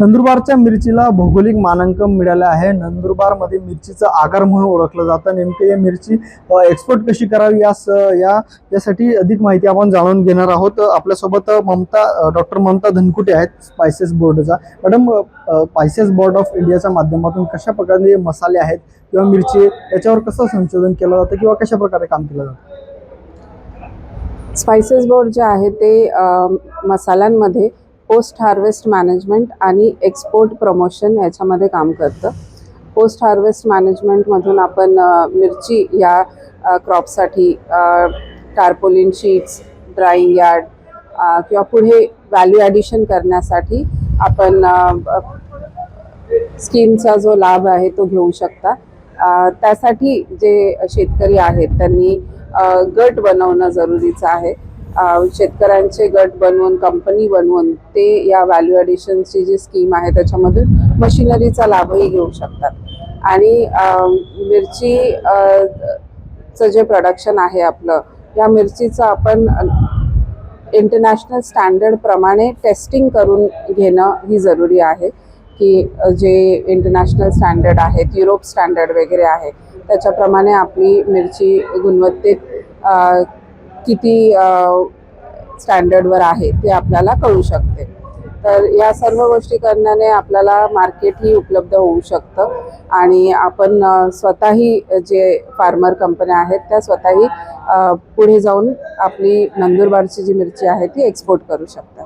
नंदुरबारच्या मिरचीला भौगोलिक मानांकन मिळालं आहे. नंदुरबारमध्ये मिरचीचं आगार म्हणून ओळखलं जातं. नेमकं या मिरची एक्सपोर्ट कशी करावी या स- या यासाठी अधिक माहिती आपण जाणून घेणार आहोत. आपल्यासोबत ममता डॉक्टर ममता धनकुटे आहेत स्पायसेस बोर्डचा. मॅडम स्पायसेस बोर्ड ऑफ इंडियाच्या माध्यमातून कशा प्रकारे मसाले आहेत किंवा मिरची याच्यावर कसं संशोधन केलं जातं किंवा कशा प्रकारे काम केलं जातं? स्पायसेस बोर्ड जे आहे ते मसाल्यांमध्ये पोस्ट हार्वेस्ट मॅनेजमेंट आणि एक्सपोर्ट प्रमोशन याच्यामध्ये काम करतं. पोस्ट हार्वेस्ट मॅनेजमेंटमधून आपण मिरची या क्रॉपसाठी टार्पोलिन शीट्स ड्राईंग यार्ड किंवा पुढे व्हॅल्यू ॲडिशन करण्यासाठी आपण स्कीमचा जो लाभ आहे तो घेऊ शकता. त्यासाठी जे शेतकरी आहेत त्यांनी गट बनवणं जरुरीचं आहे. शेतकऱ्यांचे गट बनवून कंपनी बनवून ते या व्हॅल्यू ॲडिशनची जी स्कीम आहे त्याच्यामधून मशिनरीचा लाभही घेऊ शकतात. आणि मिरची चं जे प्रोडक्शन आहे आपलं या मिरचीचं आपण इंटरनॅशनल स्टँडर्डप्रमाणे टेस्टिंग करून घेणं ही जरुरी आहे की जे इंटरनॅशनल स्टँडर्ड आहेत युरोप स्टँडर्ड वगैरे आहे त्याच्याप्रमाणे आपली मिरची गुणवत्तेत किती स्टँडर्डवर आहे ते आपल्याला कळू शकते. तर या सर्व गोष्टी करण्याने आपल्याला मार्केटही उपलब्ध होऊ शकतं आणि आपण स्वतःही जे फार्मर कंपन्या आहेत त्या स्वतःही पुढे जाऊन आपली नंदुरबारची जी मिरची आहे ती एक्सपोर्ट करू शकतात.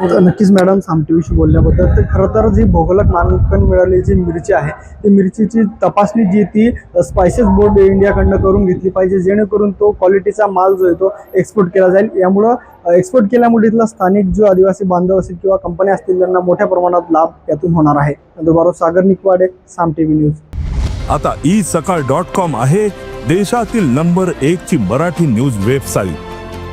तर नक्कीच मॅडम साम टी व्हीशी बोलल्याबद्दल तर खरं तर जी भौगोलिक मानांकन मिळालेली जी मिरची आहे ती मिरचीची तपासणी जी ती स्पायसेस बोर्ड इंडियाकडनं करून घेतली पाहिजे जेणेकरून तो क्वालिटीचा माल जो आहे तो एक्सपोर्ट केला जाईल. यामुळं एक्सपोर्ट केल्यामुळे इथला स्थानिक जो आदिवासी बांधव असेल किंवा कंपन्या असतील त्यांना मोठ्या प्रमाणात लाभ यातून होणार आहे. Nandurbar Sagar Nikwade Saam T V news. आता ई सकाळ डॉट कॉम आहे देशातील नंबर एक ची मराठी न्यूज वेबसाईट